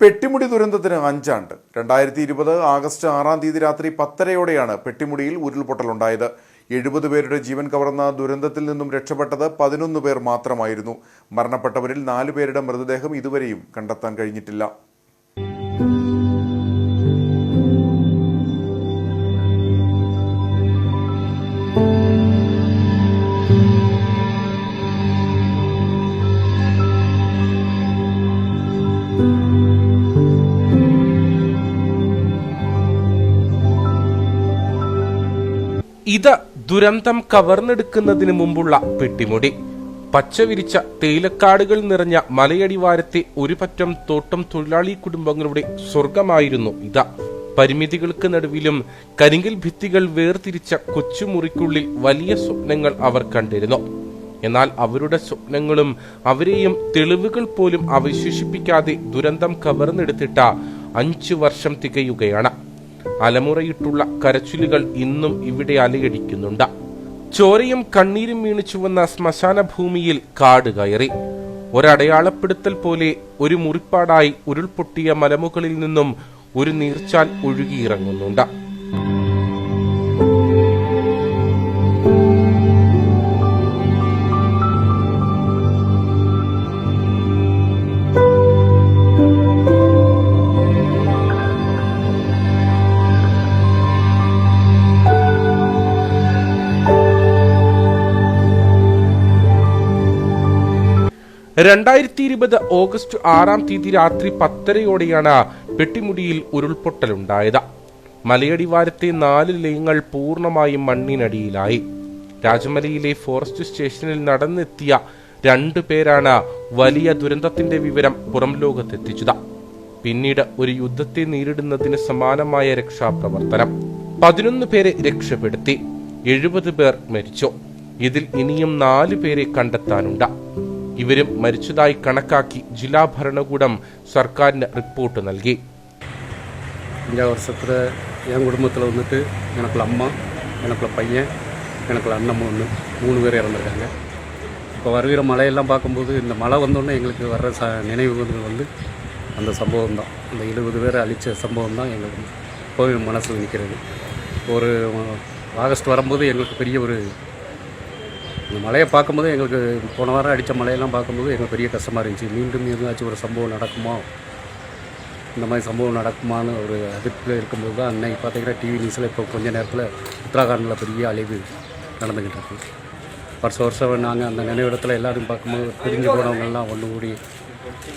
പെട്ടിമുടി ദുരന്തത്തിന് അഞ്ചാണ്ട്. രണ്ടായിരത്തി ഇരുപത് ആഗസ്റ്റ് ആറാം തീയതി രാത്രി പത്തരയോടെയാണ് പെട്ടിമുടിയിൽ ഉരുൾപൊട്ടലുണ്ടായത്. എഴുപത് പേരുടെ ജീവൻ കവർന്ന ദുരന്തത്തിൽ നിന്നും രക്ഷപ്പെട്ടത് പതിനൊന്ന് പേർ മാത്രമായിരുന്നു. മരണപ്പെട്ടവരിൽ നാലു പേരുടെ മൃതദേഹം ഇതുവരെയും കണ്ടെത്താൻ കഴിഞ്ഞിട്ടില്ല. ഇത് ദുരന്തം കവർന്നെടുക്കുന്നതിന് മുമ്പുള്ള പെട്ടിമുടി. പച്ചവിരിച്ച തേയിലക്കാടുകൾ നിറഞ്ഞ മലയടിവാരത്തെ ഒരു പറ്റം തോട്ടം തൊഴിലാളി കുടുംബങ്ങളുടെ സ്വർഗമായിരുന്നു ഇത്. പരിമിതികൾക്ക് നടുവിലും കരിങ്കൽ ഭിത്തികൾ വേർതിരിച്ച കൊച്ചുമുറിക്കുള്ളിൽ വലിയ സ്വപ്നങ്ങൾ അവർ കണ്ടിരുന്നു. എന്നാൽ അവരുടെ സ്വപ്നങ്ങളും അവരെയും തെളിവുകൾ പോലും അവശേഷിപ്പിക്കാതെ ദുരന്തം കവർന്നെടുത്തിട്ട അഞ്ചു വർഷം തികയുകയാണ്. അലമുറയിട്ടുള്ള കരച്ചിലുകൾ ഇന്നും ഇവിടെ അലയടിക്കുന്നുണ്ട്. ചോരയും കണ്ണീരും വീണ് ചുവന്ന ശ്മശാന ഭൂമിയിൽ കാട് കയറി. ഒരടയാളപ്പെടുത്തൽ പോലെ ഒരു മുറിപ്പാടായി ഉരുൾപൊട്ടിയ മലമുകളിൽ നിന്നും ഒരു നീർച്ചാൽ ഒഴുകിയിറങ്ങുന്നുണ്ട്. രണ്ടായിരത്തി ഇരുപത് ഓഗസ്റ്റ് ആറാം തീയതി രാത്രി പത്തരയോടെയാണ് പെട്ടിമുടിയിൽ ഉരുൾപൊട്ടലുണ്ടായത്. മലയടിവാരത്തെ നാല് ലയങ്ങൾ പൂർണമായും മണ്ണിനടിയിലായി. രാജമലയിലെ ഫോറസ്റ്റ് സ്റ്റേഷനിൽ നടന്നെത്തിയ രണ്ടു പേരാണ് വലിയ ദുരന്തത്തിന്റെ വിവരം പുറം ലോകത്തെത്തിച്ചത്. പിന്നീട് ഒരു യുദ്ധത്തെ നേരിടുന്നതിന് സമാനമായ രക്ഷാപ്രവർത്തനം പതിനൊന്ന് പേരെ രക്ഷപ്പെടുത്തി എഴുപത് പേർ മരിച്ചു. ഇതിൽ ഇനിയും നാല് പേരെ കണ്ടെത്താനുണ്ട്. ഇവരും മരിച്ചതായി കണക്കാക്കി ജില്ലാ ഭരണകൂടം സർക്കാരിന് റിപ്പോർട്ട് നൽകി அஞ்சாவது வருஷத்தில் என் குடும்பத்தில் வந்துட்டு எனக்குள்ள அம்மா எனக்குள்ள பையன் எனக்குள்ள அண்ணன் ஒன்று மூணு பேர் இறந்துருக்காங்க இப்போ வருகிற மழையெல்லாம் பார்க்கும்போது இந்த மழை வந்தோடனே எங்களுக்கு வர்ற ச நினைவுகள் வந்து அந்த சம்பவம் தான் அந்த எழுபது பேரை அழித்த சம்பவம் தான் எங்களுக்கு இப்போவே மனசில் நிற்கிறது ஒரு ஆகஸ்ட் வரும்போது எங்களுக்கு பெரிய ஒரு இந்த மழையை பார்க்கும்போது எங்களுக்கு போன வாரம் அடித்த மழையெல்லாம் பார்க்கும்போது எங்களுக்கு பெரிய கஷ்டமாக இருந்துச்சு. மீண்டும் எதாச்சும் ஒரு சம்பவம் நடக்குமா? இந்த மாதிரி சம்பவம் நடக்குமான்னு ஒரு அதிர்ப்பில் இருக்கும்போது தான் அன்னைக்கு பார்த்தீங்கன்னா டிவி நியூஸில் இப்போ கொஞ்ச நேரத்தில் உத்தராகண்டில் பெரிய அழிவு நடந்துக்கிட்டு இருக்கு. வருஷம் வருஷம் நாங்கள் அந்த நினைவிடத்தில் எல்லோரும் பார்க்கும்போது பிரிஞ்சு போனவங்கெல்லாம் ஒன்று கூடி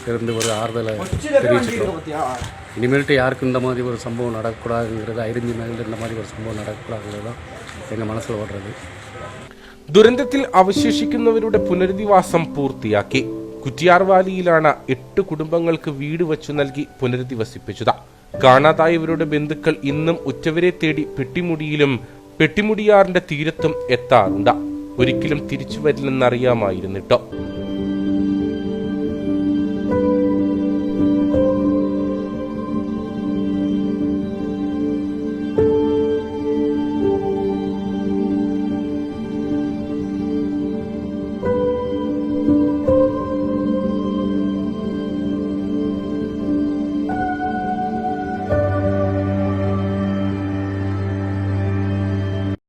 இருந்து ஒரு ஆறுதலை தெரிவிச்சுக்கிறோம் இனிமேல்ட்டு யாருக்கும் இந்த மாதிரி ஒரு சம்பவம் நடக்கக்கூடாதுங்கிறது ஐரஞ்சி மேலே இந்த மாதிரி ஒரு சம்பவம் நடக்கக்கூடாதுங்கிறது தான் எங்கள் மனசில் ஓடுறது. ദുരന്തത്തിൽ അവശേഷിക്കുന്നവരുടെ പുനരധിവാസം പൂർത്തിയാക്കി. കുറ്റിയാർവാലിയിലാണ് എട്ട് കുടുംബങ്ങൾക്ക് വീട് വച്ചു നൽകി പുനരധിവസിപ്പിച്ചത്. കാണാതായവരുടെ ബന്ധുക്കൾ ഇന്നും ഉറ്റവരെ തേടി പെട്ടിമുടിയിലും പെട്ടിമുടിയാറിന്റെ തീരത്തും എത്താറുണ്ട്. ഒരിക്കലും തിരിച്ചു വരില്ലെന്നറിയാമായിരുന്നിട്ടോ?